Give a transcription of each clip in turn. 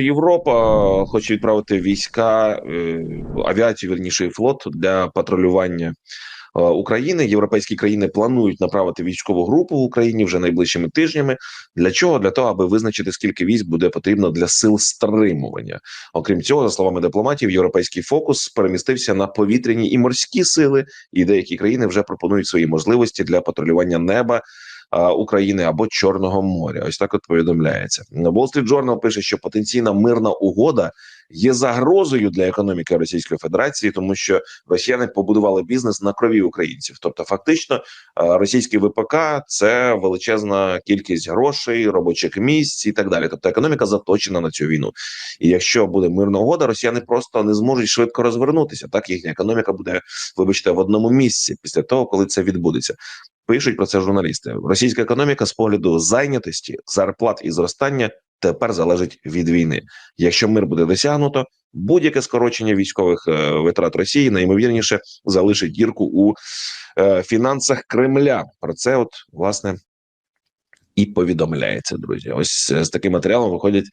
Європа хоче відправити війська, е, авіацію, верніше флот для патрулювання е, України. Європейські країни планують направити військову групу в Україні вже найближчими тижнями. Для чого? Для того, аби визначити, скільки військ буде потрібно для сил стримування. Окрім цього, за словами дипломатів, європейський фокус перемістився на повітряні і морські сили, і деякі країни вже пропонують свої можливості для патрулювання неба. України або Чорного моря, ось так от повідомляється. Wall Street Journal пише, що потенційна мирна угода є загрозою для економіки Російської Федерації, тому що росіяни побудували бізнес на крові українців. Тобто, фактично, російський ВПК це величезна кількість грошей, робочих місць і так далі. Тобто, економіка заточена на цю війну. І якщо буде мирна угода, росіяни просто не зможуть швидко розвернутися. Так їхня економіка буде, вибачте, в одному місці після того, коли це відбудеться. Пишуть про це журналісти. Російська економіка з погляду зайнятості, зарплат і зростання тепер залежить від війни. Якщо мир буде досягнуто, будь-яке скорочення військових е, витрат Росії найімовірніше залишить дірку у е, фінансах Кремля. Про це, от власне, і повідомляється, друзі. Ось е, з таким матеріалом виходять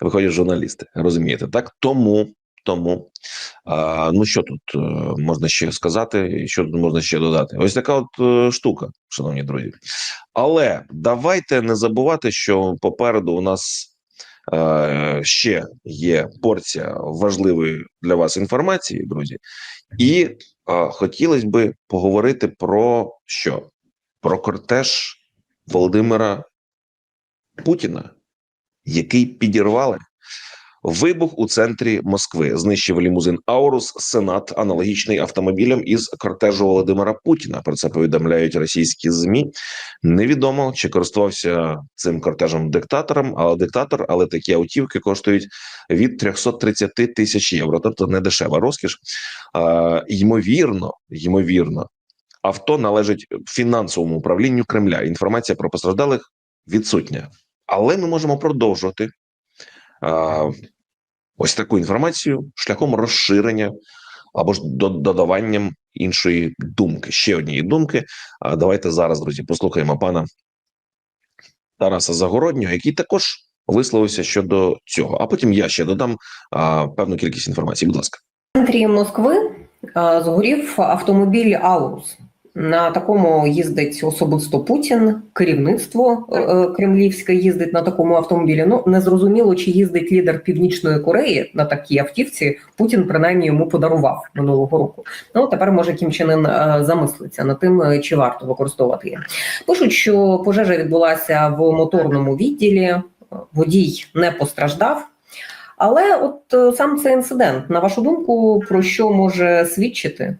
виходять журналісти. Розумієте, так тому. Тому а, ну що тут е, можна ще сказати, що тут можна ще додати? Ось така от е, штука, шановні друзі. Але давайте не забувати, що попереду у нас е, ще є порція важливої для вас інформації, друзі, і хотілося би поговорити про що? Про кортеж Володимира Путіна, який підірвали. Вибух у центрі Москви знищив лімузин Аурус Сенат, аналогічний автомобілям із кортежу Володимира Путіна. Про це повідомляють російські змі. Невідомо чи користувався цим кортежем диктатором, але диктатор, але такі автівки коштують від 330 тисяч євро. Тобто не дешева розкіш. А, ймовірно, ймовірно, авто належить фінансовому управлінню Кремля. Інформація про постраждалих відсутня, але ми можемо продовжувати ось таку інформацію шляхом розширення або ж до- додаванням іншої думки, ще однієї думки. Давайте зараз, друзі, послухаємо пана Тараса Загороднього, який також висловився щодо цього. А потім я ще додам певну кількість інформації. Будь ласка. Центрі Москви згорів автомобіль Аурус. На такому їздить особисто Путін, керівництво е, кремлівське їздить на такому автомобілі. Ну не зрозуміло, чи їздить лідер Північної Кореї на такій автівці. Путін принаймні йому подарував минулого року. Ну тепер може Кім Чен Ын, е, замислиться над тим, е, чи варто використовувати її. Пишуть, що пожежа відбулася в моторному відділі. Водій не постраждав. Але от сам цей інцидент, на вашу думку, про що може свідчити?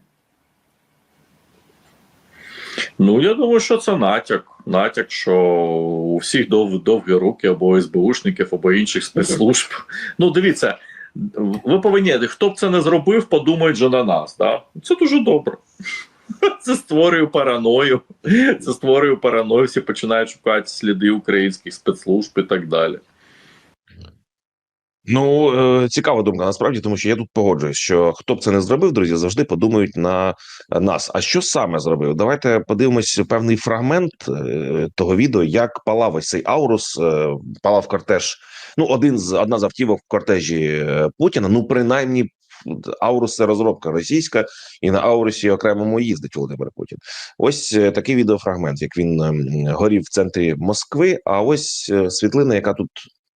Ну, я думаю, що це натяк. Натяк, що у всіх дов, довгі руки або СБУшників, або інших спецслужб. Ну, дивіться, ви повинні, хто б це не зробив, подумають же на нас. Да? Це дуже добре. Це створює параною. Це створює параною, всі починають шукати сліди українських спецслужб і так далі. Ну е, цікава думка насправді, тому що я тут погоджуюсь, що хто б це не зробив, друзі, завжди подумають на нас. А що саме зробив? Давайте подивимось певний фрагмент е, того відео, як палав ось цей Аурус, е, палав кортеж. Ну, один з одна з автівок в кортежі е, Путіна. Ну, принаймні, Аурус це розробка російська, і на Аурусі окремому їздить Володимир Путін. Ось е, такий відеофрагмент, як він ем, горів в центрі Москви. А ось е, світлина, яка тут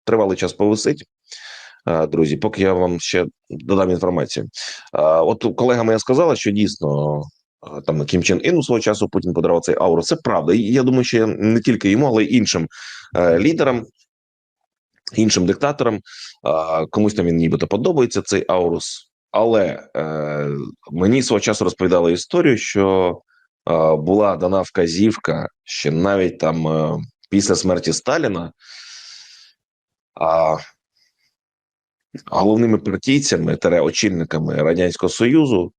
тривалий час повисить. Е, Друзі, поки я вам ще додам інформацію. Е, От колега моя сказала, що дійсно е, там Кім Чен Іну свого часу Путін подарував цей ауру. Це правда. І я думаю, що не тільки йому, але й іншим лідерам, іншим диктаторам. Комусь там він нібито подобається цей аурус. Але е, мені свого часу розповідали історію, що е, була дана вказівка, що навіть там е, після смерті Сталіна. А головними партійцями та очільниками радянського союзу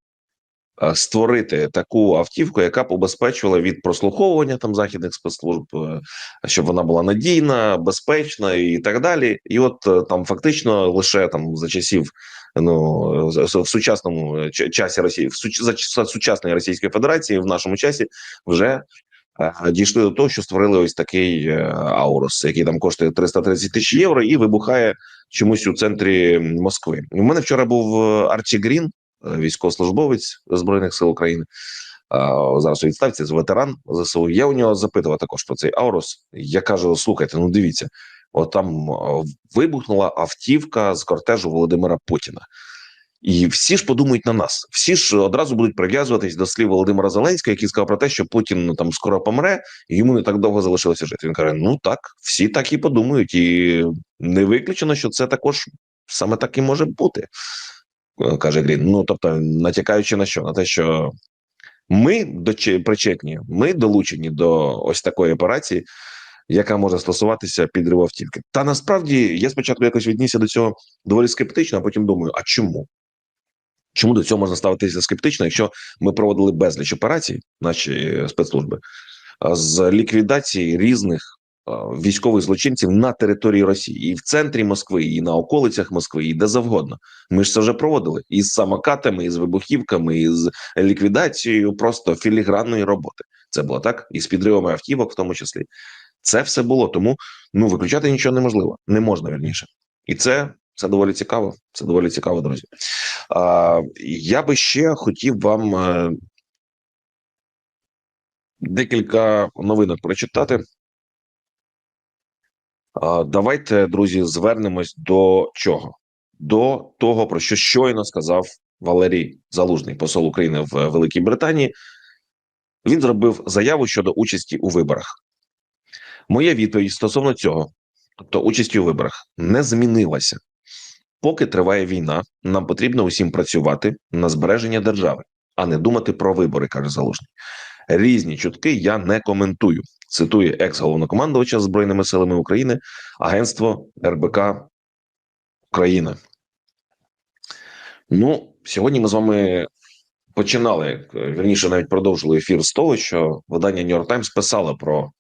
е, створити таку автівку, яка б убезпечувала від прослуховування там західних спецслужб, е, щоб вона була надійна, безпечна і так далі. І от е, там фактично лише там за часів. Ну в сучасному часі Росії, в суч, за сучасної Російської Федерації в нашому часі вже дійшли до того, що створили ось такий е, Аурус, який там коштує 330 тисяч євро, і вибухає чомусь у центрі Москви. У мене вчора був е, Арчі Грін, е, військовослужбовець збройних сил України. е, Зараз у відставці з ветеран ЗСУ. Я у нього запитував також про цей Аурус. Я кажу: слухайте, ну дивіться, от там е, вибухнула автівка з кортежу Володимира Путіна. І всі ж подумають на нас. Всі ж одразу будуть прив'язуватись до слів Володимира Зеленського, який сказав про те, що Путін ну, там скоро помре, і йому не так довго залишилося жити. Він каже: Ну так, всі так і подумають, і не виключено, що це також саме так і може бути, е, каже Грін. Ну тобто, натякаючи на що? На те, що ми доче- причетні, ми долучені до ось такої операції, яка може стосуватися підриву. Та насправді я спочатку якось віднісся до цього доволі скептично, а потім думаю: а чому? Чому до цього можна ставитися скептично, якщо ми проводили безліч операцій, наші спецслужби, з ліквідації різних військових злочинців на території Росії, і в центрі Москви, і на околицях Москви, і де завгодно. Ми ж це вже проводили і з самокатами, і з вибухівками, і з ліквідацією просто філігранної роботи. Це було так, і з підривами автівок, в тому числі. Це все було. Тому ну виключати нічого неможливо, не можна вірніше, і це, це доволі цікаво. Це доволі цікаво, друзі. А, я би ще хотів вам е, декілька новинок прочитати. А, давайте, друзі, звернемось до чого? До того, про що щойно сказав Валерій Залужний, посол України в Великій Британії. Він зробив заяву щодо участі у виборах. Моя відповідь стосовно цього, тобто участі у виборах, не змінилася. Поки триває війна, нам потрібно усім працювати на збереження держави, а не думати про вибори, каже Залужний. Різні чутки я не коментую. Цитує екс-головнокомандувача Збройними силами України, агентство РБК Україна. Ну, сьогодні ми з вами починали, е, вірніше, навіть продовжили ефір з того, що видання New York Times писало про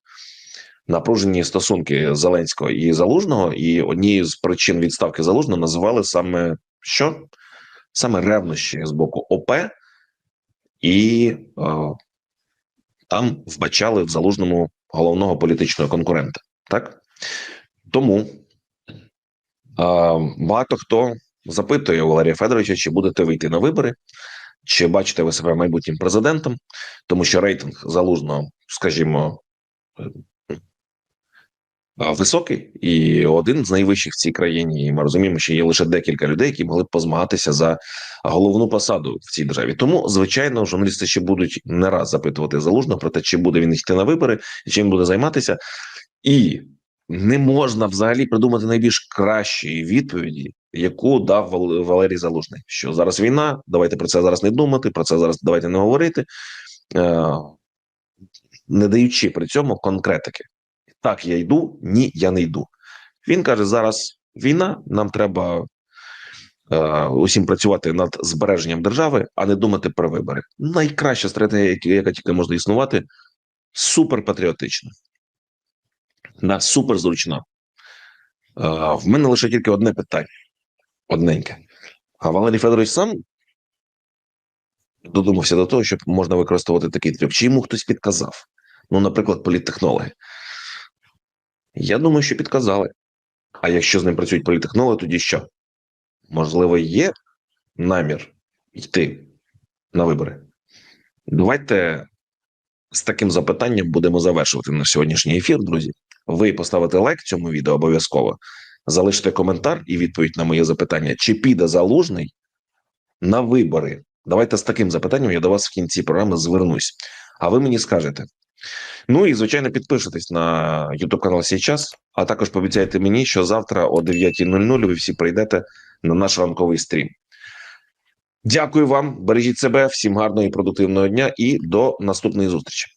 напружені стосунки Зеленського і Залужного, і однією з причин відставки Залужного називали саме що? Саме ревнощі з боку ОП, і е, там вбачали в залужному головного політичного конкурента. Так тому е, багато хто запитує Валерія Федоровича, чи будете вийти на вибори, чи бачите ви себе майбутнім президентом, тому що рейтинг залужного, скажімо, високий і один з найвищих в цій країні. І ми розуміємо, що є лише декілька людей, які могли б позмагатися за головну посаду в цій державі. Тому, звичайно, журналісти ще будуть не раз запитувати залужно про те, чи буде він йти на вибори, чим буде займатися, і не можна взагалі придумати найбільш кращої відповіді, яку дав Валерій Залужний. Що зараз війна, давайте про це зараз не думати, про це зараз давайте не говорити, е, не даючи при цьому конкретики. Так, я йду, ні, я не йду. Він каже: зараз війна, нам треба е, усім працювати над збереженням держави, а не думати про вибори. Найкраща стратегія, яка- тільки може існувати, суперпатріотична, да, суперзручна. Е, в мене лише тільки одне питання: одненьке. А Валерій Федорович сам додумався до того, щоб можна використовувати такий трюк. Чи йому хтось підказав? Ну, наприклад, політтехнологи. Я думаю, що підказали. А якщо з ним працюють політехнологи, тоді що? Можливо, є намір йти на вибори. Давайте з таким запитанням будемо завершувати наш сьогоднішній ефір, друзі. Ви поставите лайк цьому відео обов'язково, залиште коментар і відповідь на моє запитання, чи піде залужний на вибори. Давайте з таким запитанням я до вас в кінці програми звернусь. А ви мені скажете. Ну і звичайно, підпишитесь на YouTube канал «Сейчас», а також пообіцяйте мені, що завтра о 9.00 ви всі прийдете на наш ранковий стрім. Дякую вам, бережіть себе, всім гарного і продуктивного дня і до наступної зустрічі.